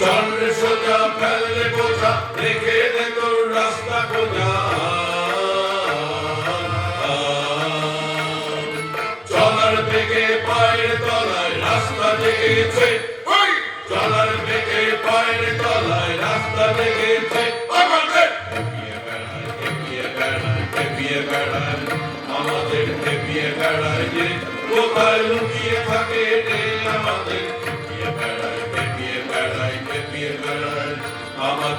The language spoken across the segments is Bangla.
চল রে সোজা ফেললে বোঝা রেখে দে তোর রাস্তা খোঁজা। চলার বেগে পায়ের তলায় রাস্তা জেগেছে ওই! চলার বেগে পায়ের তলায় রাস্তা জেগেছে আমাদের বেড়ায় যে কোথায় লুকিয়ে থাকে আমাদের।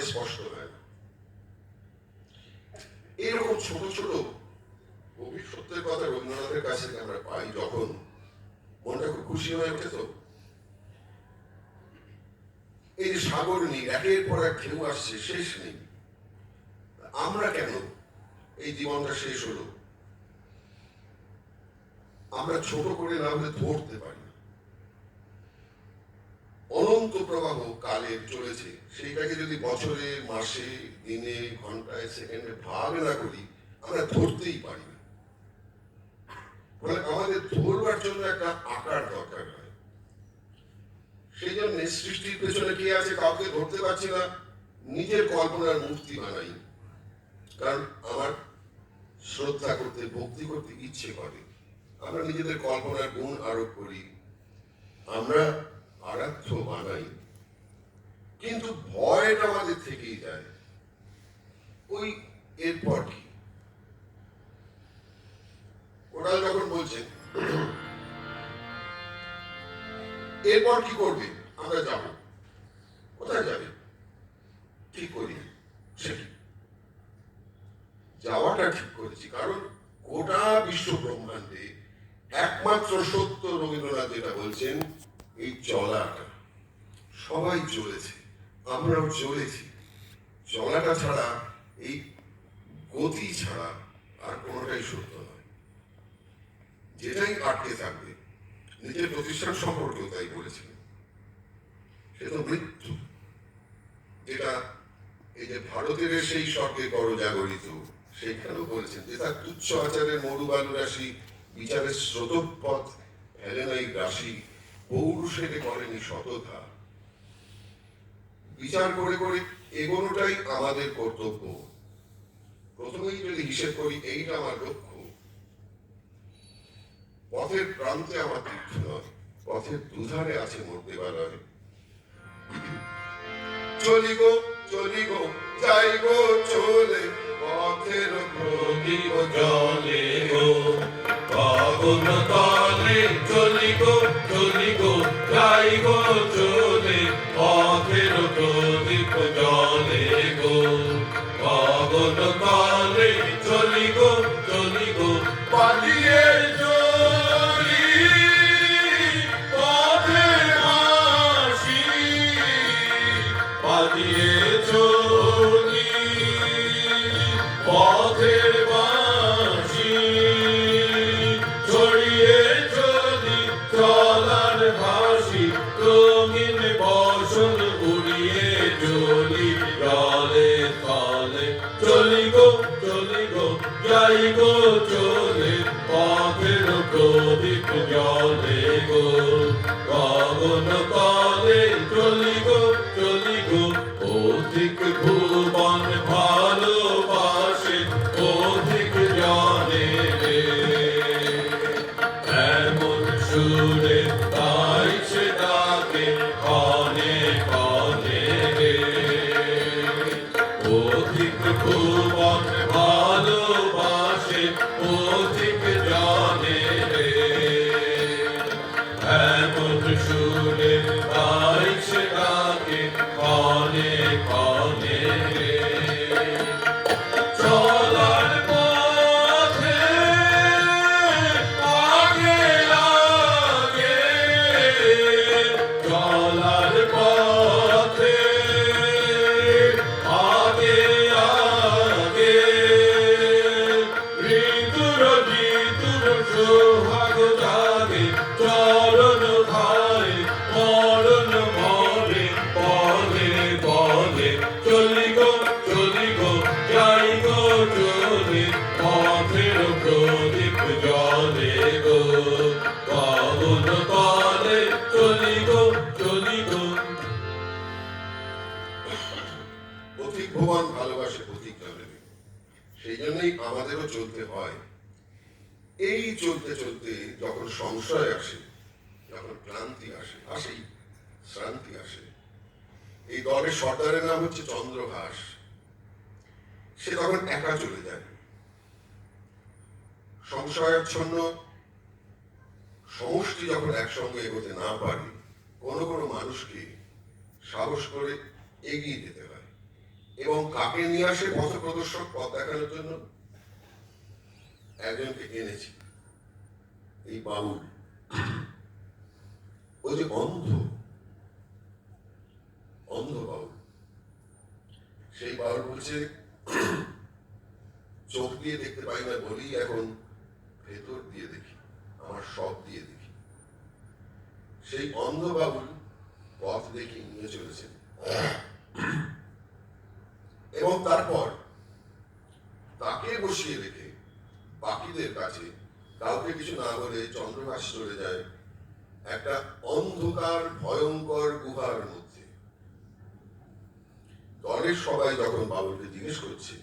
মানে স্পষ্ট হয় না। এরকম ছোট ছোট সত্যের কথা রবীন্দ্রনাথের কাছে আমরা পাই, যখন মনটা খুব খুশি হয়ে ওঠে তো, এই যে সাগর নেই একের পর এক ঢেউ আসছে, শেষ নেই। আমরা কেন এই জীবনটা শেষ হলো? আমরা ছোট করে না হলে ধরতে পারি না অনন্ত প্রবাহ কালের চলেছে। সেইটাকে যদি বছরে, মাসে, দিনে, ঘন্টায়, সেকেন্ডে ভাগ না করি, আমরা ধরতেই পারি না। ফলে আমাদের ধরবার জন্য একটা আকার দরকার হয়। সেই জন্য সৃষ্টির পেছনে কে আছে কাউকে ধরতে পারছি না, নিজের কল্পনার মূর্তি বানাই কারণ আমার শ্রদ্ধা করতে, ভক্তি করতে ইচ্ছে করে। আমরা নিজেদের কল্পনার গুণ আরোপ করি। আমরা আরাধ্য বানাই। কিন্তু ভয়টা আমাদের থেকেই যায়। ওই এরপর কি? ওরা যখন বলছেন এরপর কি করবে? আমরা যাব। কোথায় যাবে? ঠিক করি সে কি? যাওয়াটা ঠিক করেছি, কারণ গোটা বিশ্ব ব্রহ্মাণ্ডে একমাত্র সত্য রবীন্দ্রনাথ যেটা বলছেন, এই চলাটা সবাই চলেছে আমরাও চলেছি। চলাটা ছাড়া, এই গতি ছাড়া আর কোনোটাই সত্য নয়। যেটাই আটকে থাকবে, নিজের প্রতিষ্ঠান সম্পর্কেও তাই বলেছিলেন সে তো মৃত্যু। যেটা এই যে ভারতের সেই স্বর্গে করো জাগরিত সেখানেও বলেছেন যে তার তুচ্ছ আচারের মরুবালু রাশি, বিচারের স্রোতপথ, হেলেনাই রাশি, পৌরুষের করেনি শতধা বিচার করে করে এগোনোটাই আমাদের কর্তব্য। প্রথমেই যদি হিসেব করি, এইটা আমার লক্ষ্য। পথের প্রান্তে আমার তীর্থ নয়, পথের দুধারে আছে মোর দেবালয়। চলি গো চলি গো যাই গো চলে পথের প্রদীপ জলে গো। গগন তলে জলে গো গগন তলে চলি গো চলি গো অধিক ভুবন ভালোবাসে অধিক জানে রে এমন সুরে তাই সে ডাকে কনে কনে রে অধিক ভুবন ভালোবাসে অধিক পথিক ভুবন ভালোবাসে পথিক জননী সেই জন্যই আমাদেরও চলতে হয়। এই চলতে চলতে যখন সংশয় আসে, যখন ক্লান্তি আসে, আসেই শ্রান্তি আসে, এই দলের সর্দারের নাম হচ্ছে চন্দ্রভাস সে তখন একা চলে যায়। সংশয়াচ্ছন্ন সমষ্টি যখন একসঙ্গে এগোতে না পারে, কোনো কোনো মানুষকে সাহস করে এগিয়ে যেতে হয়। এবং কাকে নিয়ে আসে, পথ প্রদর্শক পথ দেখানোর জন্য একজনকে এনেছি। এই বাউল। ও যে অন্ধ। অন্ধ বাউল। সেই বাউল বলছে, চোখ দিয়ে দেখতে পাই না, বলি এখন ভেতর দিয়ে দেখি, আমার সব দিয়ে দেখি। সেই অন্ধ বাবুল পথ দেখে নিয়ে চলেছেন এবং তারপর তাকে বসিয়ে রেখে বাকিদের কাছে কাউকে কিছু না বলে চন্দ্রভাস চলে যায় একটা অন্ধকার, ভয়ঙ্কর গুহার মধ্যে। দলের সবাই যখন বাবুলকে জিজ্ঞেস করছে,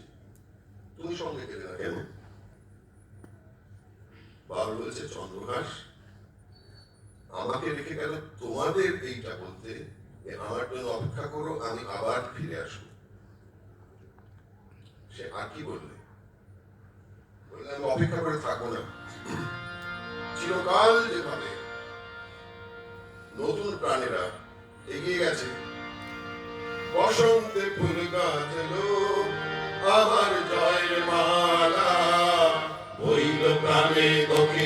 তুমি সঙ্গে গেলে না কেন? বাবুল বলছে চন্দ্রহাস আমাকে রেখে গেল তোমাদের এইটা বলতে? আমার জন্য অপেক্ষা করো, আমি আবার ফিরে আসব। সে আর কি বললে? বললে, আমি অপেক্ষা করে থাকব না। চিরকাল যেভাবে নতুন প্রাণীরা এগিয়ে গেছে, বসন্তে ফুল গাছল আমার জয়ের মালা। হইল প্রাণে তোকে